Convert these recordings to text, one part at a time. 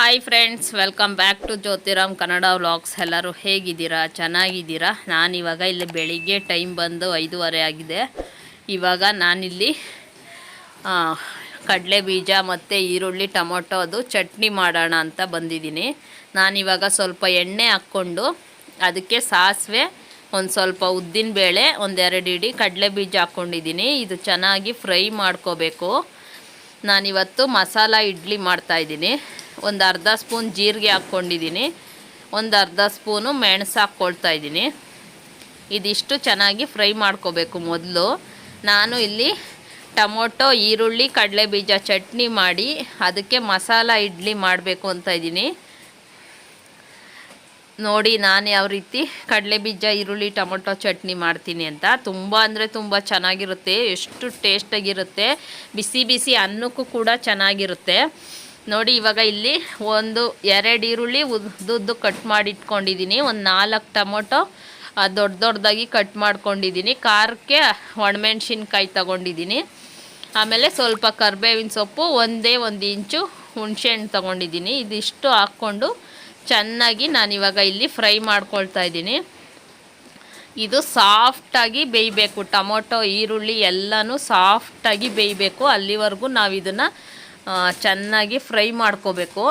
Hi friends welcome back to Jyotiram Kannada vlogs ಎಲ್ಲರೂ ಹೇಗಿದ್ದೀರಾ? ಚೆನ್ನಾಗಿದ್ದೀರಾ? ನಾನಿವಾಗ ಇಲ್ಲಿ ಬೆಳಿಗ್ಗೆ ಟೈಮ್ ಬಂದು ಐದೂವರೆ ಆಗಿದೆ. ಇವಾಗ ನಾನಿಲ್ಲಿ ಕಡಲೆ ಬೀಜ ಮತ್ತು ಈರುಳ್ಳಿ, ಟೊಮೊಟೊ ಅದು ಚಟ್ನಿ ಮಾಡೋಣ ಅಂತ ಬಂದಿದ್ದೀನಿ. ನಾನಿವಾಗ ಸ್ವಲ್ಪ ಎಣ್ಣೆ ಹಾಕ್ಕೊಂಡು ಅದಕ್ಕೆ ಸಾಸಿವೆ, ಒಂದು ಸ್ವಲ್ಪ ಉದ್ದಿನ ಬೇಳೆ ಒಂದೆರಡು ಇಡಿ ಕಡಲೆ ಬೀಜ ಹಾಕ್ಕೊಂಡಿದ್ದೀನಿ. ಇದು ಚೆನ್ನಾಗಿ ಫ್ರೈ ಮಾಡ್ಕೋಬೇಕು. ನಾನಿವತ್ತು ಮಸಾಲ ಇಡ್ಲಿ ಮಾಡ್ತಾಯಿದ್ದೀನಿ ಒಂದು ಅರ್ಧ ಸ್ಪೂನ್ ಜೀರಿಗೆ ಹಾಕ್ಕೊಂಡಿದ್ದೀನಿ. ಒಂದು ಅರ್ಧ ಸ್ಪೂನು ಮೆಣಸು ಹಾಕ್ಕೊಳ್ತಾ ಇದ್ದೀನಿ. ಇದಿಷ್ಟು ಚೆನ್ನಾಗಿ ಫ್ರೈ ಮಾಡ್ಕೋಬೇಕು ಮೊದಲು. ನಾನು ಇಲ್ಲಿ ಟೊಮೊಟೊ, ಈರುಳ್ಳಿ ಕಡಲೆ ಬೀಜ ಚಟ್ನಿ ಮಾಡಿ ಅದಕ್ಕೆ ಮಸಾಲ ಇಡ್ಲಿ ಮಾಡಬೇಕು ಅಂತ ಇದ್ದೀನಿ. ನೋಡಿ, ನಾನು ಯಾವ ರೀತಿ ಕಡಲೆ ಬೀಜ, ಈರುಳ್ಳಿ, ಟೊಮೊಟೊ ಚಟ್ನಿ ಮಾಡ್ತೀನಿ ಅಂತ. ತುಂಬ ಅಂದರೆ ತುಂಬ ಚೆನ್ನಾಗಿರುತ್ತೆ, ಎಷ್ಟು ಟೇಸ್ಟಾಗಿರುತ್ತೆ ಬಿಸಿ ಬಿಸಿ ಅನ್ನಕ್ಕೂ ಕೂಡ ಚೆನ್ನಾಗಿರುತ್ತೆ. ನೋಡಿ, ಇವಾಗ ಇಲ್ಲಿ ಒಂದು ಎರಡು ಈರುಳ್ಳಿ ಉದ್ದುದ್ದು ಕಟ್ ಮಾಡಿ ಇಟ್ಕೊಂಡಿದ್ದೀನಿ ಒಂದು ನಾಲ್ಕು ಟೊಮೊಟೊ ದೊಡ್ಡ ದೊಡ್ಡದಾಗಿ ಕಟ್ ಮಾಡ್ಕೊಂಡಿದ್ದೀನಿ. ಖಾರಕ್ಕೆ ಒಣಮೆಣ್ಸಿನ್ಕಾಯಿ ತಗೊಂಡಿದ್ದೀನಿ. ಆಮೇಲೆ ಸ್ವಲ್ಪ ಕರ್ಬೇವಿನ ಸೊಪ್ಪು, ಒಂದೇ ಒಂದು ಇಂಚು ಹುಣಸೆಹಣ್ಣು ತೊಗೊಂಡಿದ್ದೀನಿ. ಇದಿಷ್ಟು ಹಾಕ್ಕೊಂಡು ಚೆನ್ನಾಗಿ ನಾನಿವಾಗ ಇಲ್ಲಿ ಫ್ರೈ ಮಾಡ್ಕೊಳ್ತಾ ಇದ್ದೀನಿ. ಇದು ಸಾಫ್ಟಾಗಿ ಬೇಯಬೇಕು. ಟೊಮೊಟೊ, ಈರುಳ್ಳಿ ಎಲ್ಲನೂ ಸಾಫ್ಟಾಗಿ ಬೇಯಬೇಕು. ಅಲ್ಲಿವರೆಗೂ ನಾವು ಇದನ್ನು ಚೆನ್ನಾಗಿ ಫ್ರೈ ಮಾಡ್ಕೋಬೇಕು.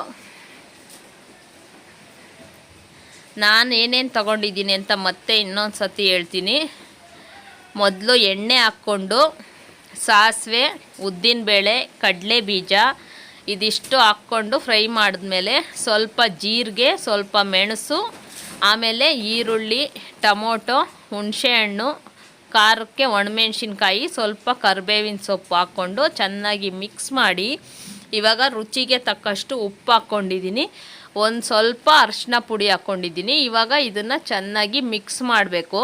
ನಾನು ಏನೇನು ತಗೊಂಡಿದ್ದೀನಿ ಅಂತ ಮತ್ತೆ ಇನ್ನೊಂದು ಸತಿ ಹೇಳ್ತೀನಿ. ಮೊದಲು ಎಣ್ಣೆ ಹಾಕ್ಕೊಂಡು ಸಾಸಿವೆ, ಉದ್ದಿನಬೇಳೆ ಕಡಲೆ ಬೀಜ ಇದಿಷ್ಟು ಹಾಕ್ಕೊಂಡು ಫ್ರೈ ಮಾಡಿದ್ಮೇಲೆ ಸ್ವಲ್ಪ ಜೀರಿಗೆ, ಸ್ವಲ್ಪ ಮೆಣಸು, ಆಮೇಲೆ ಈರುಳ್ಳಿ, ಟೊಮೊಟೊ, ಹುಣಸೆಹಣ್ಣು, ಖಾರಕ್ಕೆ ಒಣಮೆಣ್ಸಿನ್ಕಾಯಿ, ಸ್ವಲ್ಪ ಕರ್ಬೇವಿನ ಸೊಪ್ಪು ಹಾಕ್ಕೊಂಡು ಚೆನ್ನಾಗಿ ಮಿಕ್ಸ್ ಮಾಡಿ ಇವಾಗ ರುಚಿಗೆ ತಕ್ಕಷ್ಟು ಉಪ್ಪು ಹಾಕ್ಕೊಂಡಿದ್ದೀನಿ. ಒಂದು ಸ್ವಲ್ಪ ಅರಿಶಿನ ಪುಡಿ ಹಾಕ್ಕೊಂಡಿದ್ದೀನಿ. ಇವಾಗ ಇದನ್ನು ಚೆನ್ನಾಗಿ ಮಿಕ್ಸ್ ಮಾಡಬೇಕು.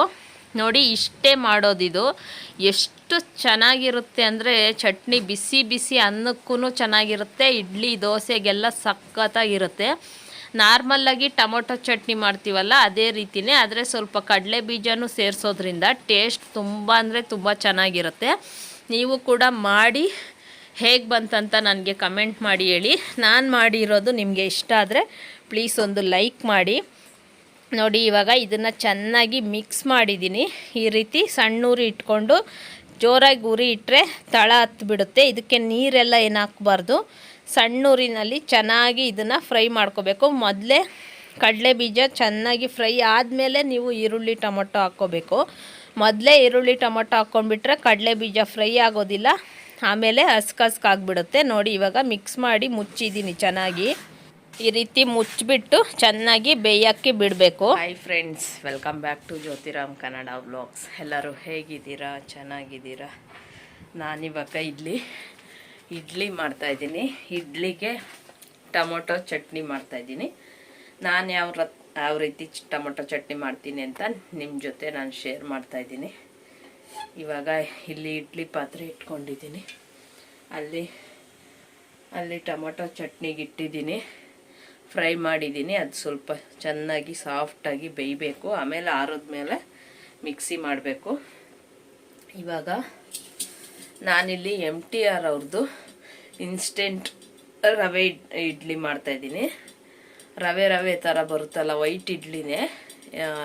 ನೋಡಿ, ಇಷ್ಟೇ ಮಾಡೋದಿದು. ಎಷ್ಟು ಚೆನ್ನಾಗಿರುತ್ತೆ ಅಂದರೆ ಚಟ್ನಿ ಬಿಸಿ ಬಿಸಿ ಅನ್ನಕ್ಕೂ ಚೆನ್ನಾಗಿರುತ್ತೆ, ಇಡ್ಲಿ, ದೋಸೆಗೆಲ್ಲ ಸಖತ್ತಾಗಿರುತ್ತೆ. ನಾರ್ಮಲ್ಲಾಗಿ ಟೊಮೊಟೊ ಚಟ್ನಿ ಮಾಡ್ತೀವಲ್ಲ, ಅದೇ ರೀತಿಯೇ ಆದರೆ ಸ್ವಲ್ಪ ಕಡಲೆ ಬೀಜನೂ ಸೇರಿಸೋದ್ರಿಂದ ಟೇಸ್ಟ್ ತುಂಬ ಅಂದರೆ ತುಂಬ ಚೆನ್ನಾಗಿರುತ್ತೆ. ನೀವು ಕೂಡ ಮಾಡಿ, ಹೇಗೆ ಬಂತಂತ ನನಗೆ ಕಮೆಂಟ್ ಮಾಡಿ ಹೇಳಿ. ನಾನು ಮಾಡಿರೋದು ನಿಮಗೆ ಇಷ್ಟ ಆದರೆ, ಪ್ಲೀಸ್ ಒಂದು ಲೈಕ್ ಮಾಡಿ. ನೋಡಿ, ಇವಾಗ ಇದನ್ನು ಚೆನ್ನಾಗಿ ಮಿಕ್ಸ್ ಮಾಡಿದ್ದೀನಿ. ಈ ರೀತಿ ಸಣ್ಣ ಉರಿ ಇಟ್ಕೊಂಡು ಜೋರಾಗಿ ಉರಿ ಇಟ್ಟರೆ ತಳ ಹತ್ಬಿಡುತ್ತೆ. ಇದಕ್ಕೆ ನೀರೆಲ್ಲ ಏನು ಹಾಕ್ಬಾರ್ದು. ಸಣ್ಣ ಉರಿನಲ್ಲಿ ಚೆನ್ನಾಗಿ ಇದನ್ನು ಫ್ರೈ ಮಾಡ್ಕೋಬೇಕು. ಮೊದಲೇ ಕಡಲೆ ಬೀಜ ಚೆನ್ನಾಗಿ ಫ್ರೈ ಆದಮೇಲೆ ನೀವು ಈರುಳ್ಳಿ, ಟೊಮೊಟೊ ಹಾಕ್ಕೋಬೇಕು. ಮೊದಲೇ ಈರುಳ್ಳಿ, ಟೊಮೊಟೊ ಹಾಕ್ಕೊಂಡ್ಬಿಟ್ರೆ ಕಡಲೆ ಬೀಜ ಫ್ರೈ ಆಗೋದಿಲ್ಲ. ಆಮೇಲೆ ಹಸ್ಕಸ್ಕಾಗ್ಬಿಡುತ್ತೆ. ನೋಡಿ, ಇವಾಗ ಮಿಕ್ಸ್ ಮಾಡಿ ಮುಚ್ಚಿದ್ದೀನಿ ಚೆನ್ನಾಗಿ. ಈ ರೀತಿ ಮುಚ್ಚಿಬಿಟ್ಟು ಚೆನ್ನಾಗಿ ಬೇಯಕ್ಕೆ ಬಿಡಬೇಕು. Hi friends welcome back to Jyotiram Kannada vlogs ಎಲ್ಲರೂ ಹೇಗಿದ್ದೀರಾ? ಚೆನ್ನಾಗಿದ್ದೀರಾ? ನಾನಿವಾಗ ಇಡ್ಲಿ ಇಡ್ಲಿ ಮಾಡ್ತಾಯಿದ್ದೀನಿ ಇಡ್ಲಿಗೆ ಟೊಮೊಟೊ ಚಟ್ನಿ ಮಾಡ್ತಾಯಿದ್ದೀನಿ ನಾನು ಯಾವ ಯಾವ ರೀತಿ ಟೊಮೊಟೊ ಚಟ್ನಿ ಮಾಡ್ತೀನಿ ಅಂತ ನಿಮ್ಮ ಜೊತೆ ನಾನು ಶೇರ್ ಮಾಡ್ತಾಯಿದ್ದೀನಿ ಇವಾಗ ಇಲ್ಲಿ ಇಡ್ಲಿ ಪಾತ್ರೆ ಇಟ್ಕೊಂಡಿದ್ದೀನಿ. ಅಲ್ಲಿ ಅಲ್ಲಿ ಟೊಮೊಟೊ ಚಟ್ನಿಗೆ ಇಟ್ಟಿದ್ದೀನಿ. ಫ್ರೈ ಮಾಡಿದ್ದೀನಿ. ಅದು ಸ್ವಲ್ಪ ಚೆನ್ನಾಗಿ ಸಾಫ್ಟಾಗಿ ಬೇಯಬೇಕು. ಆಮೇಲೆ ಆರಿದ್ಮೇಲೆ ಮಿಕ್ಸಿ ಮಾಡಬೇಕು. ಇವಾಗ ನಾನಿಲ್ಲಿ ಎಂ ಟಿ ಆರ್ ಅವ್ರದ್ದು ಇನ್ಸ್ಟೆಂಟ್ ರವೆ ಇಡ್ಲಿ ಮಾಡ್ತಾಯಿದ್ದೀನಿ ರವೆ ರವೆ ಥರ ಬರುತ್ತಲ್ಲ ವೈಟ್ ಇಡ್ಲಿನೇ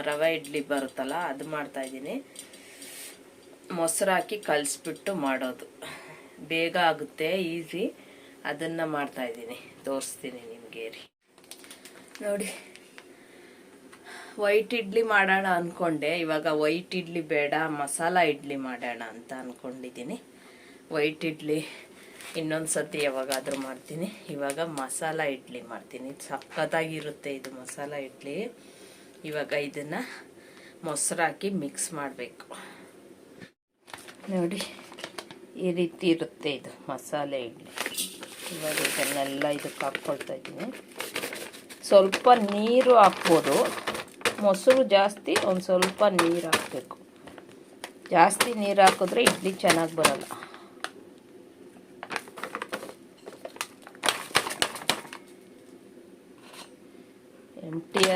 ರವೆ ಇಡ್ಲಿ ಬರುತ್ತಲ್ಲ, ಅದು ಮಾಡ್ತಾಯಿದ್ದೀನಿ ಮೊಸರು ಹಾಕಿ ಕಲಿಸ್ಬಿಟ್ಟು ಮಾಡೋದು. ಬೇಗ ಆಗುತ್ತೆ, ಈಸಿ. ಅದನ್ನು ಮಾಡ್ತಾಯಿದ್ದೀನಿ ತೋರಿಸ್ತೀನಿ ನಿಮಗೆ ರೀ ನೋಡಿ. ವೈಟ್ ಇಡ್ಲಿ ಮಾಡೋಣ ಅಂದ್ಕೊಂಡೆ ಇವಾಗ ವೈಟ್ ಇಡ್ಲಿ ಬೇಡ, ಮಸಾಲ ಇಡ್ಲಿ ಮಾಡೋಣ ಅಂತ ಅಂದ್ಕೊಂಡಿದ್ದೀನಿ ವೈಟ್ ಇಡ್ಲಿ ಇನ್ನೊಂದು ಸತಿ ಯಾವಾಗಾದರೂ ಮಾಡ್ತೀನಿ. ಇವಾಗ ಮಸಾಲ ಇಡ್ಲಿ ಮಾಡ್ತೀನಿ. ಸಖತ್ತಾಗಿರುತ್ತೆ ಇದು ಮಸಾಲ ಇಡ್ಲಿ. ಇವಾಗ ಇದನ್ನು ಮೊಸರು ಹಾಕಿ ಮಿಕ್ಸ್ ಮಾಡಬೇಕು. ನೋಡಿ, ಈ ರೀತಿ ಇರುತ್ತೆ ಇದು ಮಸಾಲೆ ಇಡ್ಲಿ. ಇವಾಗ ಇದನ್ನೆಲ್ಲ ಇದಕ್ಕೆ ಹಾಕ್ಕೊಳ್ತಾ ಇದ್ದೀನಿ. ಸ್ವಲ್ಪ ನೀರು ಹಾಕ್ಬೋದು. ಮೊಸರು ಜಾಸ್ತಿ, ಒಂದು ಸ್ವಲ್ಪ ನೀರು ಹಾಕಬೇಕು. ಜಾಸ್ತಿ ನೀರು ಹಾಕಿದ್ರೆ ಇಡ್ಲಿ ಚೆನ್ನಾಗಿ ಬರಲ್ಲ.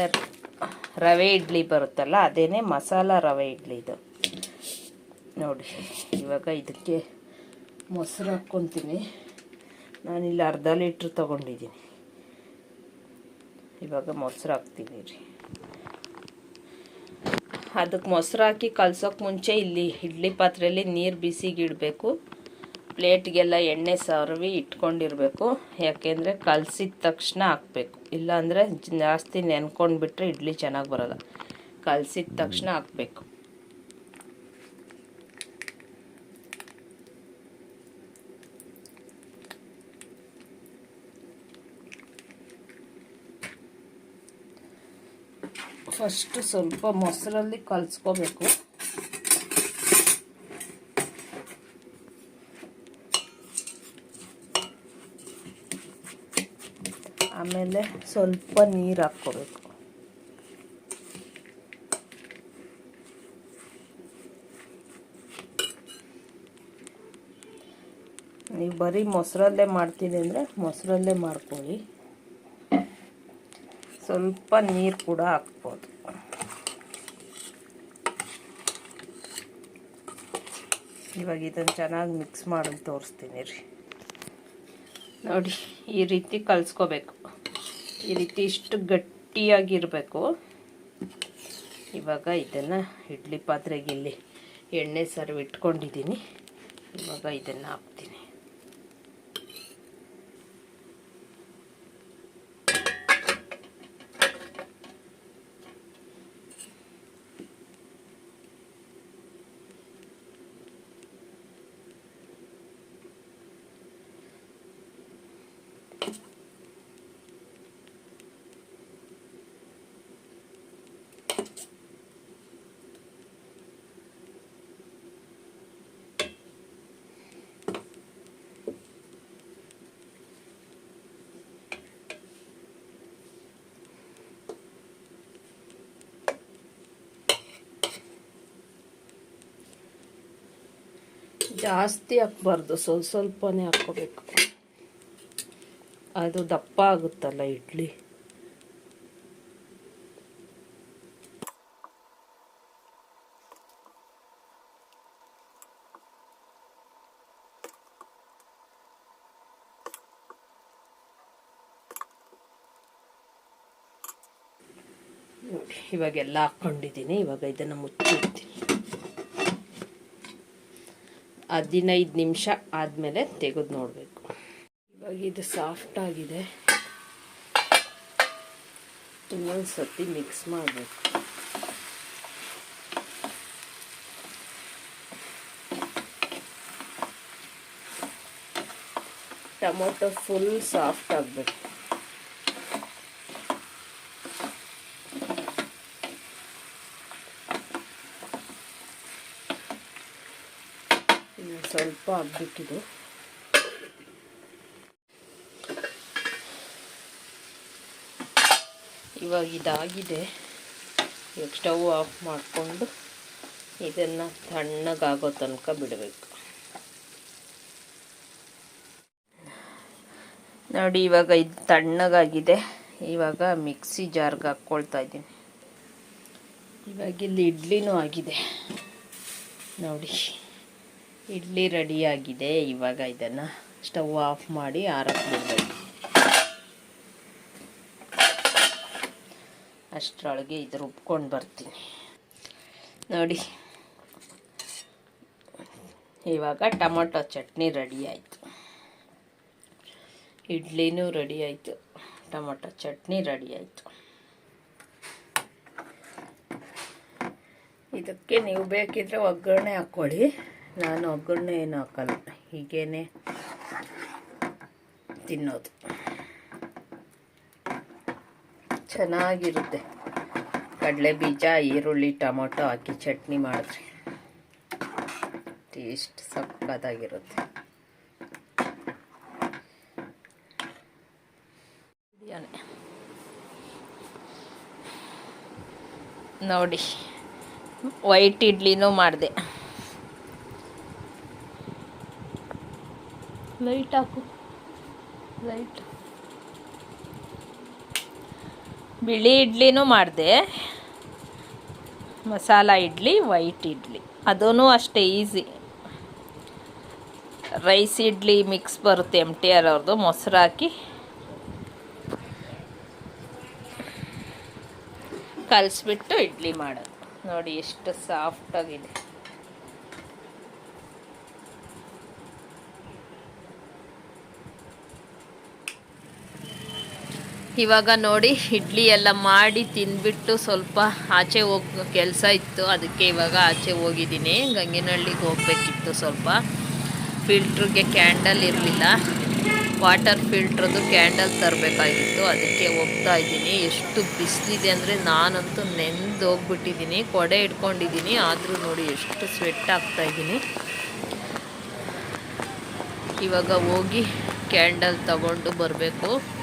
ಆರ್ ರವೆ ಇಡ್ಲಿ ಬರುತ್ತಲ್ಲ, ಅದೇನೇ ಮಸಾಲ ರವೆ ಇಡ್ಲಿ ಇದು. ನೋಡಿ, ಇವಾಗ ಇದಕ್ಕೆ ಮೊಸರು ಹಾಕ್ಕೊತೀನಿ. ನಾನಿಲ್ಲಿ ಅರ್ಧ ಲೀಟ್ರ್ ತೊಗೊಂಡಿದ್ದೀನಿ. ಇವಾಗ ಮೊಸರು ಹಾಕ್ತೀವಿ ರೀ. ಅದಕ್ಕೆ ಮೊಸರು ಹಾಕಿ ಕಲ್ಸೋಕೆ ಮುಂಚೆ ಇಲ್ಲಿ ಇಡ್ಲಿ ಪಾತ್ರೆಯಲ್ಲಿ ನೀರು ಬಿಸಿಗೆ ಇಡಬೇಕು ಪ್ಲೇಟ್ಗೆಲ್ಲ ಎಣ್ಣೆ ಸರ್ವಿ ಇಟ್ಕೊಂಡಿರಬೇಕು. ಯಾಕೆಂದರೆ ಕಲಸಿದ ತಕ್ಷಣ ಹಾಕಬೇಕು. ಇಲ್ಲಾಂದರೆ ಜಾಸ್ತಿ ನೆನ್ಕೊಂಡ್ಬಿಟ್ರೆ ಇಡ್ಲಿ ಚೆನ್ನಾಗಿ ಬರೋಲ್ಲ. ಕಲಸಿದ ತಕ್ಷಣ ಹಾಕಬೇಕು. ಫಸ್ಟ್ ಸ್ವಲ್ಪ ಮೊಸರಲ್ಲಿ ಕಲಿಸ್ಕೋಬೇಕು. ಆಮೇಲೆ ಸ್ವಲ್ಪ ನೀರು ಹಾಕ್ಕೋಬೇಕು. ನೀವು ಬರೀ ಮೊಸರಲ್ಲೇ ಮಾಡ್ತೀನಿ ಅಂದರೆ ಮೊಸರಲ್ಲೇ ಮಾಡ್ಕೊಳ್ಳಿ. ಸ್ವಲ್ಪ ನೀರು ಕೂಡ ಹಾಕ್ಬೋದು. ಇವಾಗ ಇದನ್ನು ಚೆನ್ನಾಗಿ ಮಿಕ್ಸ್ ಮಾಡಿ ತೋರಿಸ್ತೀನಿ ರೀ. ನೋಡಿ, ಈ ರೀತಿ ಕಲಿಸ್ಕೋಬೇಕು. ಈ ರೀತಿ ಇಷ್ಟು ಗಟ್ಟಿಯಾಗಿರಬೇಕು. ಇವಾಗ ಇದನ್ನು ಇಡ್ಲಿ ಪಾತ್ರೆಗೆ ಇಲ್ಲಿ ಎಣ್ಣೆ ಸರ್ವ್ ಇಟ್ಕೊಂಡಿದ್ದೀನಿ. ಇವಾಗ ಇದನ್ನು ಹಾಕ್ತೀನಿ ಜಾಸ್ತಿ ಹಾಕ್ಬಾರ್ದು ಸ್ವಲ್ಪ ಸ್ವಲ್ಪನೇ ಹಾಕ್ಕೋಬೇಕು. ಅದು ದಪ್ಪ ಆಗುತ್ತಲ್ಲ ಇಡ್ಲಿ ನೋಡಿ ಇವಾಗೆಲ್ಲ ಹಾಕ್ಕೊಂಡಿದ್ದೀನಿ. ಇವಾಗ ಇದನ್ನು ಮುಚ್ಚಿಡ್ತೀನಿ. ಹದಿನೈದು ನಿಮಿಷ ಆದಮೇಲೆ ತೆಗೆದು ನೋಡಬೇಕು. ಇವಾಗ ಇದು ಸಾಫ್ಟ್ ಆಗಿದೆ. ಇನ್ನೊಂದು ಸತಿ ಮಿಕ್ಸ್ ಮಾಡಬೇಕು. ಟೊಮೊಟೊ ಫುಲ್ ಸಾಫ್ಟ್ ಆಗಬೇಕು ಇನ್ನು ಸ್ವಲ್ಪ ಆಗ್ಬಿಟ್ಟಿದೆ ಇವಾಗ ಇದಾಗಿದೆ. ಇವಾಗ ಸ್ಟವ್ ಆಫ್ ಮಾಡಿಕೊಂಡು ಇದನ್ನು ತಣ್ಣಗಾಗೋ ತನಕ ಬಿಡಬೇಕು. ನೋಡಿ, ಇವಾಗ ಇದು ತಣ್ಣಗಾಗಿದೆ. ಇವಾಗ ಮಿಕ್ಸಿ ಜಾರ್ಗೆ ಹಾಕ್ಕೊಳ್ತಾ ಇದ್ದೀನಿ. ಇವಾಗ ಇಲ್ಲಿ ಇಡ್ಲಿನೂ ಆಗಿದೆ. ನೋಡಿ. ಇಡ್ಲಿ ರೆಡಿಯಾಗಿದೆ. ಇವಾಗ ಇದನ್ನು ಸ್ಟವ್ ಆಫ್ ಮಾಡಿ ಆರಕ್ಕೆ ಅಷ್ಟರೊಳಗೆ ಇದು ರುಬ್ಕೊಂಡು ಬರ್ತೀನಿ. ನೋಡಿ. ಇವಾಗ ಟೊಮೊಟೊ ಚಟ್ನಿ ರೆಡಿ ಆಯಿತು. ಇಡ್ಲಿನೂ ರೆಡಿ ಆಯಿತು. ಟೊಮೊಟೊ ಚಟ್ನಿ ರೆಡಿ ಆಯಿತು. ಇದಕ್ಕೆ ನೀವು ಬೇಕಿದ್ರೆ ಒಗ್ಗರಣೆ ಹಾಕ್ಕೊಳ್ಳಿ. ನಾನು ಒಗ್ಗರಣೆ ಏನು ಹಾಕಲ್ಲ. ಹೀಗೇನೆ ತಿನ್ನೋದು. ಚೆನ್ನಾಗಿರುತ್ತೆ. ಕಡಲೆ ಬೀಜ ಈರುಳ್ಳಿ, ಟೊಮೊಟೊ ಹಾಕಿ ಚಟ್ನಿ ಮಾಡಿದ್ರೆ ಟೇಸ್ಟ್ ಸಕ್ಕತ್ತಾಗಿರುತ್ತೆ. ನೋಡಿ, ವೈಟ್ ಇಡ್ಲಿನೂ ಮಾಡಿದೆ. ಲೈಟ್ ಹಾಕು. ಲೈಟ್ ಬಿಳಿ ಇಡ್ಲಿನೂ ಮಾಡಿದೆ. ಮಸಾಲ ಇಡ್ಲಿ ವೈಟ್ ಇಡ್ಲಿ. ಅದೂ ಅಷ್ಟೇ ಈಸಿ ರೈಸ್ ಇಡ್ಲಿ ಮಿಕ್ಸ್ ಬರುತ್ತೆ ಎಂ ಟಿ ಆರ್ ಅವ್ರದ್ದು ಮೊಸರು ಹಾಕಿ. ಕಲಿಸ್ಬಿಟ್ಟು ಇಡ್ಲಿ ಮಾಡೋದು. ನೋಡಿ ಎಷ್ಟು ಸಾಫ್ಟಾಗಿದೆ ಇವಾಗ ನೋಡಿ, ಇಡ್ಲಿ ಎಲ್ಲ ಮಾಡಿ ತಿಂದ್ಬಿಟ್ಟು ಸ್ವಲ್ಪ ಆಚೆ ಹೋಗ್ ಕೆಲಸ ಇತ್ತು. ಅದಕ್ಕೆ ಇವಾಗ ಆಚೆ ಹೋಗಿದ್ದೀನಿ. ಗಂಗಿನಹಳ್ಳಿಗೆ ಹೋಗ್ಬೇಕಿತ್ತು ಸ್ವಲ್ಪ. ಫಿಲ್ಟ್ರಿಗೆ ಕ್ಯಾಂಡಲ್ ಇರಲಿಲ್ಲ. ವಾಟರ್ ಫಿಲ್ಟ್ರದ್ದು ಕ್ಯಾಂಡಲ್ ತರಬೇಕಾಗಿತ್ತು. ಅದಕ್ಕೆ ಹೋಗ್ತಾ ಇದ್ದೀನಿ. ಎಷ್ಟು ಬಿಸಿಲಿದೆ ಅಂದರೆ ನಾನಂತೂ ನೆಂದು ಹೋಗ್ಬಿಟ್ಟಿದ್ದೀನಿ. ಕೊಡೆ ಇಟ್ಕೊಂಡಿದ್ದೀನಿ. ಆದರೂ ನೋಡಿ ಎಷ್ಟು ಸ್ವೆಟ್ ಆಗ್ತಾ ಇದ್ದೀನಿ. ಇವಾಗ ಹೋಗಿ ಕ್ಯಾಂಡಲ್ ತಗೊಂಡು ಬರಬೇಕು.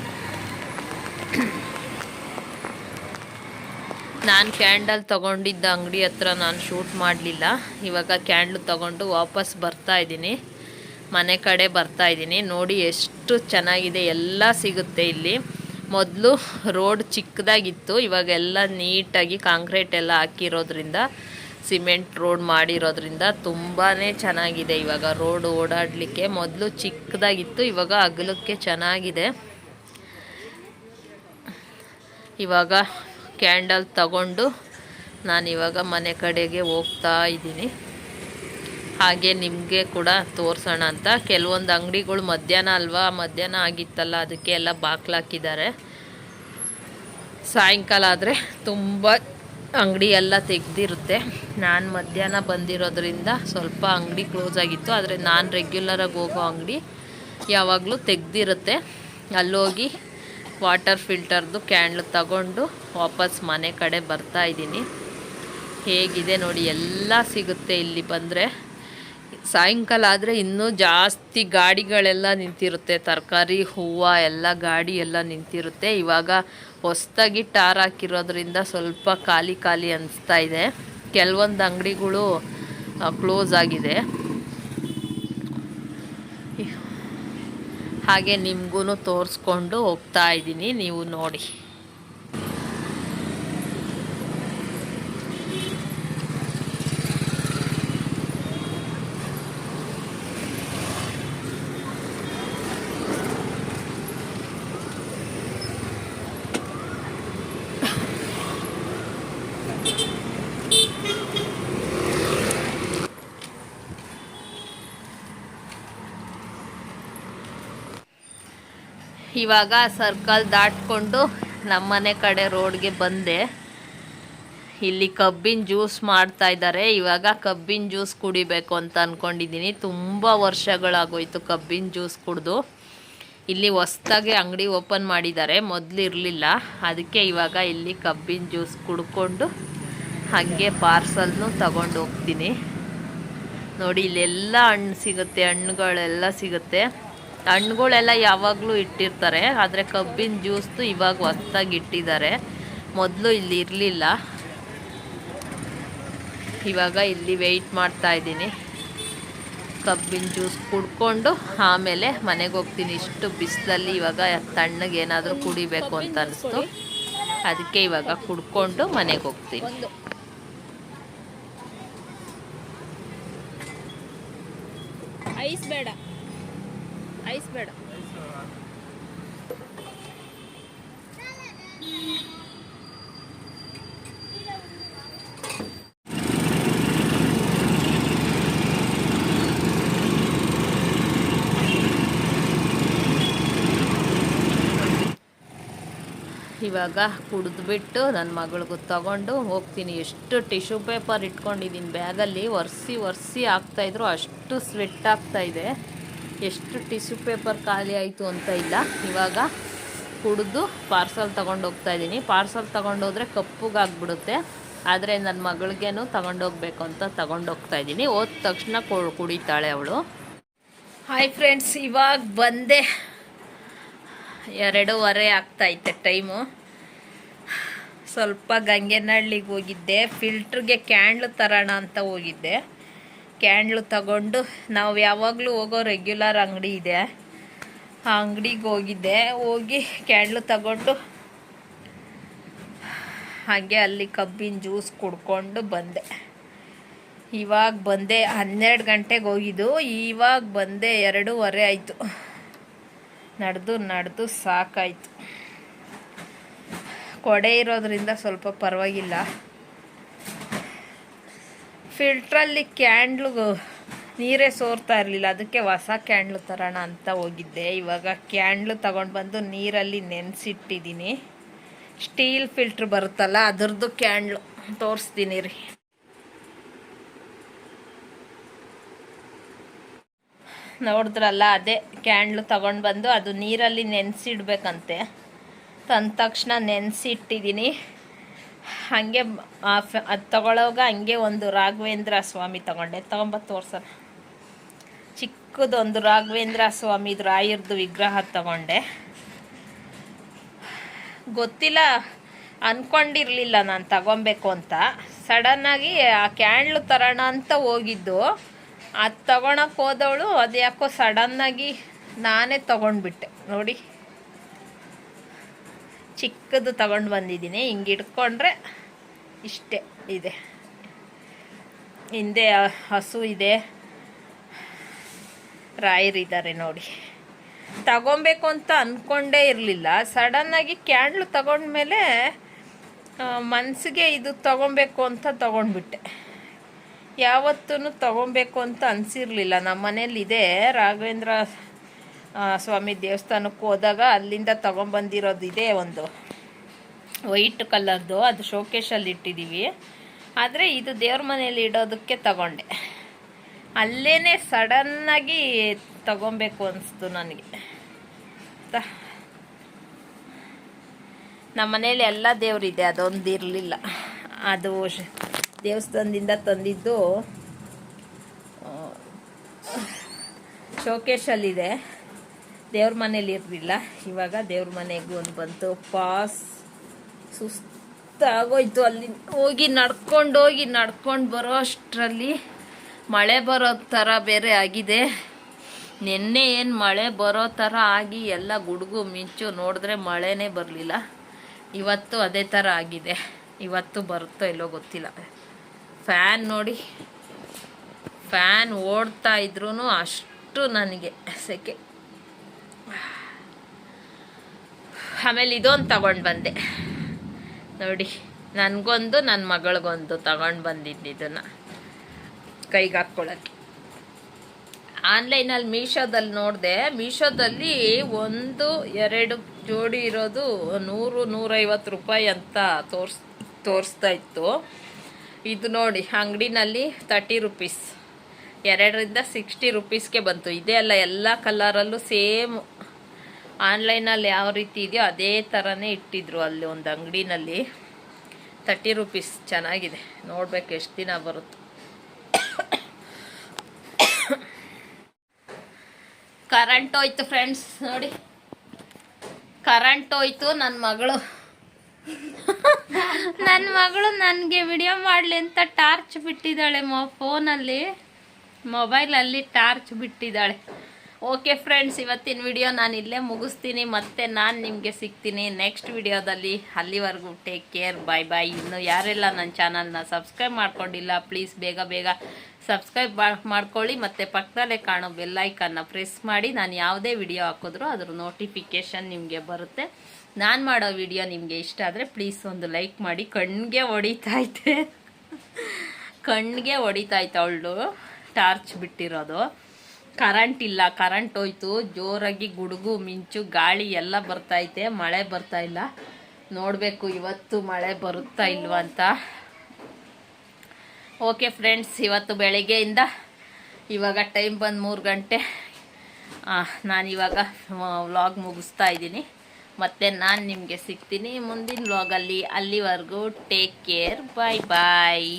ನಾನು ಕ್ಯಾಂಡಲ್ ತಗೊಂಡಿದ್ದ ಅಂಗಡಿ ಹತ್ರ ನಾನು ಶೂಟ್ ಮಾಡಲಿಲ್ಲ. ಇವಾಗ ಕ್ಯಾಂಡಲ್ ತಗೊಂಡು ವಾಪಸ್ ಬರ್ತಾ ಇದ್ದೀನಿ. ಮನೆ ಕಡೆ ಬರ್ತಾ ಇದ್ದೀನಿ. ನೋಡಿ ಎಷ್ಟು ಚೆನ್ನಾಗಿದೆ, ಎಲ್ಲ ಸಿಗುತ್ತೆ ಇಲ್ಲಿ. ಮೊದಲು ರೋಡ್ ಚಿಕ್ಕದಾಗಿತ್ತು ಇವಾಗೆಲ್ಲ ನೀಟಾಗಿ ಕಾಂಕ್ರೀಟ್ ಎಲ್ಲ ಹಾಕಿರೋದ್ರಿಂದ, ಸಿಮೆಂಟ್ ರೋಡ್ ಮಾಡಿರೋದ್ರಿಂದ ತುಂಬಾ ಚೆನ್ನಾಗಿದೆ ಇವಾಗ ರೋಡ್ ಓಡಾಡಲಿಕ್ಕೆ. ಮೊದಲು ಚಿಕ್ಕದಾಗಿತ್ತು, ಇವಾಗ ಅಗಲಕ್ಕೆ ಚೆನ್ನಾಗಿದೆ. ಇವಾಗ ಕ್ಯಾಂಡಲ್ ತಗೊಂಡು ನಾನಿವಾಗ ಮನೆ ಕಡೆಗೆ ಹೋಗ್ತಾ ಇದ್ದೀನಿ. ಹಾಗೆ ನಿಮಗೆ ಕೂಡ ತೋರಿಸೋಣ ಅಂತ. ಕೆಲವೊಂದು ಅಂಗಡಿಗಳು ಮಧ್ಯಾಹ್ನ ಅಲ್ವಾ? ಮಧ್ಯಾಹ್ನ ಆಗಿತ್ತಲ್ಲ, ಅದಕ್ಕೆ ಎಲ್ಲ ಬಾಕ್ಲಾಕಿದ್ದಾರೆ ಸಾಯಂಕಾಲ ಆದರೆ ತುಂಬ ಅಂಗಡಿ ಎಲ್ಲ ತೆಗೆದಿರುತ್ತೆ. ನಾನು ಮಧ್ಯಾಹ್ನ ಬಂದಿರೋದ್ರಿಂದ ಸ್ವಲ್ಪ ಅಂಗಡಿ ಕ್ಲೋಸ್ ಆಗಿತ್ತು. ಆದರೆ ನಾನು ರೆಗ್ಯುಲರಾಗಿ ಹೋಗೋ ಅಂಗಡಿ ಯಾವಾಗಲೂ ತೆಗೆದಿರುತ್ತೆ. ಅಲ್ಲೋಗಿ ವಾಟರ್ ಫಿಲ್ಟರ್ದು ಕ್ಯಾಂಡ್ಲ್ ತಗೊಂಡು ವಾಪಸ್ ಮನೆ ಕಡೆ ಬರ್ತಾ ಇದ್ದೀನಿ. ಹೇಗಿದೆ ನೋಡಿ, ಎಲ್ಲ ಸಿಗುತ್ತೆ ಇಲ್ಲಿ ಬಂದರೆ. ಸಾಯಂಕಾಲ ಆದರೆ ಇನ್ನೂ ಜಾಸ್ತಿ ಗಾಡಿಗಳೆಲ್ಲ ನಿಂತಿರುತ್ತೆ. ತರಕಾರಿ, ಹೂವು, ಎಲ್ಲ ಗಾಡಿ ಎಲ್ಲ ನಿಂತಿರುತ್ತೆ. ಇವಾಗ ಹೊಸ್ದಾಗಿ ಟಾರ್ ಹಾಕಿರೋದ್ರಿಂದ ಸ್ವಲ್ಪ ಖಾಲಿ ಖಾಲಿ ಅನಿಸ್ತಾ ಇದೆ. ಕೆಲವೊಂದು ಅಂಗಡಿಗಳು ಕ್ಲೋಸ್ ಆಗಿದೆ. ಹಾಗೆ ನಿಮಗೂ ತೋರಿಸ್ಕೊಂಡು ಹೋಗ್ತಾ ಇದ್ದೀನಿ ನೀವು ನೋಡಿ. ಇವಾಗ ಸರ್ಕಲ್ ದಾಟ್ಕೊಂಡು ನಮ್ಮನೆ ಕಡೆ ರೋಡ್ಗೆ ಬಂದೆ. ಇಲ್ಲಿ ಕಬ್ಬಿನ ಜ್ಯೂಸ್ ಮಾಡ್ತಾ ಇದ್ದಾರೆ ಇವಾಗ ಕಬ್ಬಿನ ಜ್ಯೂಸ್ ಕುಡಿಬೇಕು ಅಂತ ಅಂದ್ಕೊಂಡಿದ್ದೀನಿ ತುಂಬ ವರ್ಷಗಳಾಗೋಯ್ತು ಕಬ್ಬಿನ ಜ್ಯೂಸ್ ಕುಡಿದು. ಇಲ್ಲಿ ಹೊಸ್ದಾಗಿ ಅಂಗಡಿ ಓಪನ್ ಮಾಡಿದ್ದಾರೆ. ಮೊದಲು ಇರಲಿಲ್ಲ. ಅದಕ್ಕೆ ಇವಾಗ ಇಲ್ಲಿ ಕಬ್ಬಿನ ಜ್ಯೂಸ್ ಕುಡ್ಕೊಂಡು ಹಾಗೆ ಪಾರ್ಸಲ್ನು ತಗೊಂಡು ಹೋಗ್ತೀನಿ ನೋಡಿ, ಇಲ್ಲೆಲ್ಲ ಹಣ್ಣು ಸಿಗುತ್ತೆ, ಹಣ್ಣುಗಳೆಲ್ಲ ಸಿಗುತ್ತೆ. ಹಣ್ಣುಗಳೆಲ್ಲ ಯಾವಾಗಲೂ ಇಟ್ಟಿರ್ತಾರೆ, ಆದರೆ ಕಬ್ಬಿನ ಜ್ಯೂಸ್ದು ಇವಾಗ ಹೊಸ್ದಾಗಿ ಇಟ್ಟಿದ್ದಾರೆ. ಮೊದಲು ಇಲ್ಲಿ ಇರಲಿಲ್ಲ. ಇವಾಗ ಇಲ್ಲಿ ವೆಯ್ಟ್ ಮಾಡ್ತಾ ಇದ್ದೀನಿ. ಕಬ್ಬಿನ ಜ್ಯೂಸ್ ಕುಡ್ಕೊಂಡು ಆಮೇಲೆ ಮನೆಗೆ ಹೋಗ್ತೀನಿ. ಇಷ್ಟು ಬಿಸಿಲಲ್ಲಿ ಇವಾಗ ತಣ್ಣಗೆ ಏನಾದರೂ ಕುಡಿಬೇಕು ಅಂತ ಅನಿಸ್ತು. ಅದಕ್ಕೆ ಇವಾಗ ಕುಡ್ಕೊಂಡು ಮನೆಗೆ ಹೋಗ್ತೀನಿ. ಐಸ್ ಬೇಡ. ಐಸ್ ಬೇಡ. ಇವಾಗ ಕುಡಿದ್ಬಿಟ್ಟು ನನ್ನ ಮಗಳಿಗೂ ತಗೊಂಡು ಹೋಗ್ತೀನಿ. ಎಷ್ಟು ಟಿಶ್ಯೂ ಪೇಪರ್ ಇಟ್ಕೊಂಡಿದ್ದೀನಿ ಬ್ಯಾಗಲ್ಲಿ. ಒರೆಸಿ ಒರೆಸಿ ಆಗ್ತಾಯಿದ್ರು ಅಷ್ಟು ಸ್ವೆಟ್ ಆಗ್ತಾ ಇದೆ. ಎಷ್ಟು ಟಿಶ್ಯೂ ಪೇಪರ್ ಖಾಲಿ ಆಯಿತು ಅಂತ ಇಲ್ಲ. ಇವಾಗ ಕುಡಿದು ಪಾರ್ಸಲ್ ತೊಗೊಂಡು ಹೋಗ್ತಾ ಇದ್ದೀನಿ. ಪಾರ್ಸಲ್ ತೊಗೊಂಡೋದ್ರೆ ಕಪ್ಪುಗಾಗ್ಬಿಡುತ್ತೆ ಆದರೆ ನನ್ನ ಮಗಳಿಗೇನು ತಗೊಂಡೋಗ್ಬೇಕು ಅಂತ ತಗೊಂಡೋಗ್ತಾ ಇದ್ದೀನಿ. ಹೋದ ತಕ್ಷಣ ಕುಡಿತಾಳೆ ಅವಳು. ಹಾಯ್ ಫ್ರೆಂಡ್ಸ್ ಇವಾಗ ಬಂದೆ. ಎರಡೂವರೆ ಆಗ್ತಾಯಿತ್ತೆ ಟೈಮು. ಸ್ವಲ್ಪ ಗಂಗೆನಹಳ್ಳಿಗೆ ಹೋಗಿದ್ದೆ. ಫಿಲ್ಟ್ರಿಗೆ ಕ್ಯಾಂಡ್ಲ್ ತರೋಣ ಅಂತ ಹೋಗಿದ್ದೆ. ಕ್ಯಾಂಡ್ಲ್ ತಗೊಂಡು ನಾವು ಯಾವಾಗಲೂ ಹೋಗೋ ರೆಗ್ಯುಲರ್ ಅಂಗಡಿ ಇದೆ. ಆ ಅಂಗಡಿಗೆ ಹೋಗಿದ್ದೆ. ಹೋಗಿ ಕ್ಯಾಂಡ್ಲು ತಗೊಂಡು ಹಾಗೆ ಅಲ್ಲಿ ಕಬ್ಬಿನ ಜ್ಯೂಸ್ ಕುಡ್ಕೊಂಡು ಬಂದೆ. ಇವಾಗ ಬಂದೆ ಹನ್ನೆರಡು ಗಂಟೆಗೆ ಹೋಗಿದ್ದು. ಇವಾಗ ಬಂದೆ ಎರಡೂವರೆ ಆಯಿತು. ನಡೆದು ನಡೆದು ಸಾಕಾಯಿತು. ಕೊಡೆ ಇರೋದ್ರಿಂದ ಸ್ವಲ್ಪ ಪರವಾಗಿಲ್ಲ. ಫಿಲ್ಟ್ರಲ್ಲಿ ಕ್ಯಾಂಡ್ಲು ನೀರೇ ಸೋರ್ತಾ ಇರಲಿಲ್ಲ. ಅದಕ್ಕೆ ಹೊಸ ಕ್ಯಾಂಡ್ಲು ತರೋಣ ಅಂತ ಹೋಗಿದ್ದೆ. ಇವಾಗ ಕ್ಯಾಂಡ್ಲು ತಗೊಂಡು ಬಂದು ನೀರಲ್ಲಿ ನೆನೆಸಿಟ್ಟಿದ್ದೀನಿ ಸ್ಟೀಲ್ ಫಿಲ್ಟ್ರ್ ಬರುತ್ತಲ್ಲ, ಅದರದ್ದು ಕ್ಯಾಂಡ್ಲು ತೋರಿಸ್ತೀನಿ ರೀ. ನೋಡಿದ್ರಲ್ಲ, ಅದೇ ಕ್ಯಾಂಡ್ಲು ತಗೊಂಡು ಬಂದು ಅದು ನೀರಲ್ಲಿ ನೆನೆಸಿಡ್ಬೇಕಂತೆ. ತಂದ ತಕ್ಷಣ ನೆನೆಸಿ ಇಟ್ಟಿದ್ದೀನಿ ಹಾಗೆ ಅದು ತಗೊಳ್ಳೋವಾಗ ಹಂಗೆ ಒಂದು ರಾಘವೇಂದ್ರ ಸ್ವಾಮಿ ತಗೊಂಡೆ. ತಗೊಂಬ ವರ್ಷ. ಚಿಕ್ಕದೊಂದು ರಾಘವೇಂದ್ರ ಸ್ವಾಮಿದು ರಾಯರ್ದು ವಿಗ್ರಹ ತಗೊಂಡೆ. ಗೊತ್ತಿಲ್ಲ ಅಂದ್ಕೊಂಡಿರಲಿಲ್ಲ ನಾನು ತಗೊಬೇಕು ಅಂತ. ಸಡನ್ನಾಗಿ ಆ ಕ್ಯಾಂಡ್ಲು ತರೋಣ ಅಂತ ಹೋಗಿದ್ದು. ಅದು ತಗೊಳಕ್ಕೆ ಹೋದವಳು ಅದು ಯಾಕೋ ಸಡನ್ನಾಗಿ ನಾನೇ ತಗೊಂಡ್ಬಿಟ್ಟೆ. ನೋಡಿ. ಚಿಕ್ಕದು ತಗೊಂಡು ಬಂದಿದ್ದೀನಿ. ಹಿಂಗೆ ಇಟ್ಕೊಂಡ್ರೆ ಇಷ್ಟೇ ಇದೆ. ಹಿಂದೆ ಹಸು ಇದೆ. ರಾಯರಿದ್ದಾರೆ ನೋಡಿ. ತಗೊಬೇಕು ಅಂತ ಅಂದ್ಕೊಂಡೇ ಇರಲಿಲ್ಲ. ಸಡನ್ನಾಗಿ ಕ್ಯಾಂಡ್ಲು ತಗೊಂಡ್ಮೇಲೆ ಮನಸ್ಸಿಗೆ ಇದು ತಗೊಬೇಕು ಅಂತ ತಗೊಂಡ್ಬಿಟ್ಟೆ. ಯಾವತ್ತೂ ತಗೊಬೇಕು ಅಂತ ಅನಿಸಿರ್ಲಿಲ್ಲ. ನಮ್ಮ ಮನೇಲಿ ಇದೆ ರಾಘವೇಂದ್ರ ಸ್ವಾಮಿ ದೇವಸ್ಥಾನಕ್ಕೆ ಹೋದಾಗ ಅಲ್ಲಿಂದ ತಗೊಂಬಂದಿರೋದು ಇದೆ ಒಂದು. ವೈಟ್ ಕಲರ್ದು, ಅದು ಶೋಕೇಶಲ್ಲಿ ಇಟ್ಟಿದ್ದೀವಿ. ಆದರೆ ಇದು ದೇವ್ರ ಮನೇಲಿ ಇಡೋದಕ್ಕೆ ತಗೊಂಡೆ. ಅಲ್ಲೇ ಸಡನ್ನಾಗಿ ತಗೊಬೇಕು ಅನಿಸ್ತು ನನಗೆ. ನಮ್ಮ ಮನೇಲಿ ಎಲ್ಲ ದೇವರಿದೆ, ಅದೊಂದು ಇರಲಿಲ್ಲ. ಅದು ದೇವಸ್ಥಾನದಿಂದ ತಂದಿದ್ದು ಶೋಕೇಶಲ್ಲಿದೆ ದೇವ್ರ ಮನೇಲಿ ಇರಲಿಲ್ಲ. ಇವಾಗ ದೇವ್ರ ಮನೆಗೂ ಒಂದು ಬಂತು. ಪಾಸ್. ಸುಸ್ತಾಗೋಯ್ತು ಅಲ್ಲಿ. ಹೋಗಿ ನಡ್ಕೊಂಡು ಹೋಗಿ ನಡ್ಕೊಂಡು ಬರೋ ಅಷ್ಟರಲ್ಲಿ ಮಳೆ ಬರೋ ಥರ ಬೇರೆ ಆಗಿದೆ. ನಿನ್ನೆ ಏನು ಮಳೆ ಬರೋ ಥರ ಆಗಿ ಎಲ್ಲ ಗುಡುಗು ಮಿಂಚು ನೋಡಿದ್ರೆ ಮಳೆನೇ ಬರಲಿಲ್ಲ. ಇವತ್ತು ಅದೇ ಥರ ಆಗಿದೆ. ಇವತ್ತು ಬರುತ್ತೋ ಇಲ್ಲೋ ಗೊತ್ತಿಲ್ಲ. ಫ್ಯಾನ್ ನೋಡಿ. ಫ್ಯಾನ್ ಓಡ್ತಾ ಇದ್ರೂ ಅಷ್ಟು ನನಗೆ ಸೆಕೆ ಆಮೇಲೆ ಇದೊಂದು ತಗೊಂಡು ಬಂದೆ. ನೋಡಿ, ನನಗೊಂದು ನನ್ನ ಮಗಳಿಗೊಂದು ತಗೊಂಡು ಬಂದಿದ್ದು ಇದನ್ನು. ಕೈಗೆ ಹಾಕ್ಕೊಳ್ಳೋಕ್ಕೆ ಆನ್ಲೈನಲ್ಲಿ ಮೀಶೋದಲ್ಲಿ ನೋಡಿದೆ, ಮೀಶೋದಲ್ಲಿ ಒಂದು, ಎರಡು ಜೋಡಿ ಇರೋದು ನೂರು, ನೂರೈವತ್ತು ರೂಪಾಯಿ ಅಂತ ತೋರ್ಸ್, ತೋರಿಸ್ತಾ ಇತ್ತು. ಇದು ನೋಡಿ, ಅಂಗಡಿನಲ್ಲಿ ತರ್ಟಿ ರುಪೀಸ್ ಎರಡರಿಂದ ಸಿಕ್ಸ್ಟಿ ರುಪೀಸ್ಗೆ ಬಂತು. ಇದೆ ಅಲ್ಲ, ಎಲ್ಲ ಕಲರಲ್ಲೂ ಸೇಮ್ ಆನ್ಲೈನಲ್ಲಿ ಯಾವ ರೀತಿ ಇದೆಯೋ ಅದೇ ಥರನೇ ಇಟ್ಟಿದ್ರು ಅಲ್ಲಿ ಒಂದು ಅಂಗಡಿನಲ್ಲಿ. ತರ್ಟಿ ರುಪೀಸ್ ಚೆನ್ನಾಗಿದೆ. ನೋಡ್ಬೇಕು ಎಷ್ಟು ದಿನ ಬರುತ್ತೆ. ಕರೆಂಟ್ ಹೋಯ್ತು ಫ್ರೆಂಡ್ಸ್ ನೋಡಿ. ಕರೆಂಟ್ ಹೋಯ್ತು ನನ್ನ ಮಗಳು. ನನ್ನ ಮಗಳು ನನಗೆ ವಿಡಿಯೋ ಮಾಡಲಿ ಅಂತ ಟಾರ್ಚ್ ಬಿಟ್ಟಿದ್ದಾಳೆ ಮೊ ಫೋನಲ್ಲಿ ಮೊಬೈಲಲ್ಲಿ ಟಾರ್ಚ್ ಬಿಟ್ಟಿದ್ದಾಳೆ. ಓಕೆ ಫ್ರೆಂಡ್ಸ್ ಇವತ್ತಿನ ವಿಡಿಯೋ ನಾನು ಇಲ್ಲೇ ಮುಗಿಸ್ತೀನಿ. ಮತ್ತೆ ನಾನು ನಿಮಗೆ ಸಿಗ್ತೀನಿ ನೆಕ್ಸ್ಟ್ ವಿಡಿಯೋದಲ್ಲಿ ಅಲ್ಲಿವರೆಗೂ ಟೇಕ್ ಕೇರ್ ಬಾಯ್ ಬಾಯ್ ಇನ್ನು ಯಾರೆಲ್ಲ ನನ್ನ ಚಾನಲ್ನ ಸಬ್ಸ್ಕ್ರೈಬ್ ಮಾಡ್ಕೊಂಡಿಲ್ಲ ಪ್ಲೀಸ್ ಬೇಗ ಬೇಗ ಸಬ್ಸ್ಕ್ರೈಬ್ ಮಾಡ್ಕೊಳ್ಳಿ. ಮತ್ತು ಪಕ್ಕದಲ್ಲೇ ಕಾಣೋ ಬೆಲ್ಲೈಕನ್ನ ಪ್ರೆಸ್ ಮಾಡಿ. ನಾನು ಯಾವುದೇ ವಿಡಿಯೋ ಹಾಕಿದ್ರೂ ಅದ್ರ ನೋಟಿಫಿಕೇಷನ್ ನಿಮಗೆ ಬರುತ್ತೆ. ನಾನು ಮಾಡೋ ವಿಡಿಯೋ ನಿಮಗೆ ಇಷ್ಟ ಆದರೆ ಪ್ಲೀಸ್ ಒಂದು ಲೈಕ್ ಮಾಡಿ. ಕಣ್ಣಿಗೆ ಹೊಡಿತಾ ಐತೆ ಕಣ್ಣಿಗೆ ಹೊಡಿತಾ ಐತೆ ಅವಳು ಟಾರ್ಚ್ ಬಿಟ್ಟಿರೋದು. ಕರೆಂಟ್ ಇಲ್ಲ ಕರೆಂಟ್ ಹೋಯ್ತು, ಜೋರಾಗಿ ಗುಡುಗು, ಮಿಂಚು, ಗಾಳಿ ಎಲ್ಲ ಬರ್ತೈತೆ ಮಳೆ ಬರ್ತಾ ಇಲ್ಲ. ನೋಡಬೇಕು ಇವತ್ತು ಮಳೆ ಬರುತ್ತಾ ಇಲ್ವಾ ಅಂತ. ಓಕೆ ಫ್ರೆಂಡ್ಸ್ ಇವತ್ತು ಬೆಳಗ್ಗೆಯಿಂದ ಇವಾಗ ಟೈಮ್ ಬಂದು ಮೂರು ಗಂಟೆ. ನಾನಿವಾಗ ವ್ಲಾಗ್ ಮುಗಿಸ್ತಾ ಇದ್ದೀನಿ. ಮತ್ತು ನಾನು ನಿಮಗೆ ಸಿಗ್ತೀನಿ ಮುಂದಿನ ವ್ಲಾಗಲ್ಲಿ ಅಲ್ಲಿವರೆಗೂ ಟೇಕ್ ಕೇರ್ ಬಾಯ್ ಬಾಯ್